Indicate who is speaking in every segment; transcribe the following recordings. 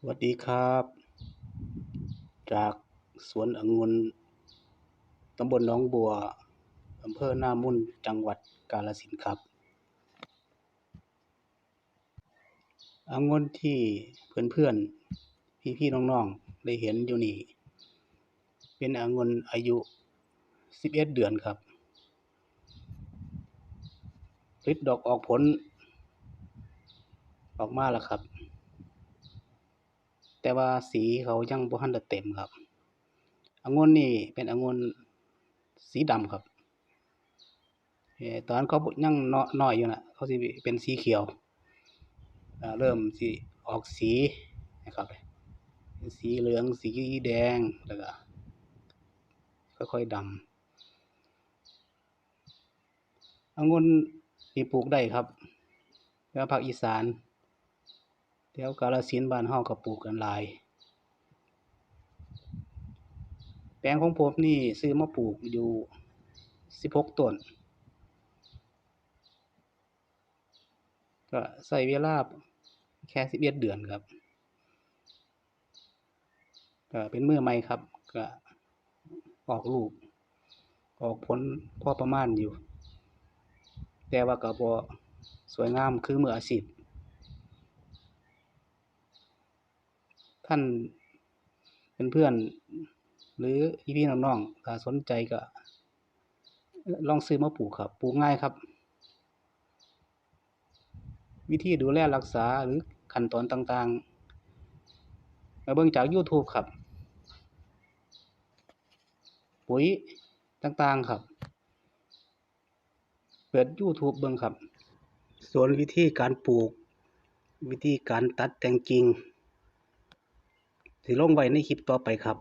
Speaker 1: สวัสดีครับ จากสวนองุ่นตำบลหนองบัวอำเภอหน้ามุ่นจังหวัดกาฬสินธุ์ครับองุ่นที่เพื่อนๆ พี่ๆ น้องๆ ได้เห็นอยู่นี่ เป็นองุ่นอายุ 11 เดือนครับผลิดดอกออกผล ออกมาแล้วครับ แต่ว่าสีเขายังบ่ทันได้เต็มครับองุ่นนี่เป็นองุ่นสีดำครับเอ่อตอนเขายังน้อยอยู่นะเขาสิเป็นสีเขียวเริ่มสิออกสีนะครับสีเหลืองสีแดงแล้วก็ค่อยๆดำองุ่นนี่ปลูกได้ครับแถวภาคอีสาน แถวกาฬสินบ้านเฮาก็ปลูกกันหลาย แปลงของผมนี่ซื้อมาปลูกอยู่16ต้น ก็ใช้เวลาแค่11เอ็ดเดือนครับ ก็เป็นมือใหม่ครับ ก็ออกลูก ออกผลพอประมาณอยู่ แต่ว่าก็บ่สวยงามคือมืออาชีพ ท่านเป็นเพื่อน หรือพี่ๆน้องๆถ้าสนใจก็ ลองซื้อมาปลูกครับ ปลูกง่ายครับ วิธีดูแลรักษาหรือขั้นตอนต่างๆ มาเบิ่งจาก YouTube ครับ ปุ๋ยต่างๆครับ เปิด YouTube เบิ่งครับ ส่วนวิธีการปลูก วิธีการตัดแต่งกิ่ง สิลงไว้ในคลิปต่อไปครับ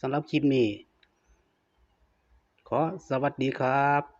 Speaker 1: สำหรับคลิปนี้ ขอสวัสดีครับ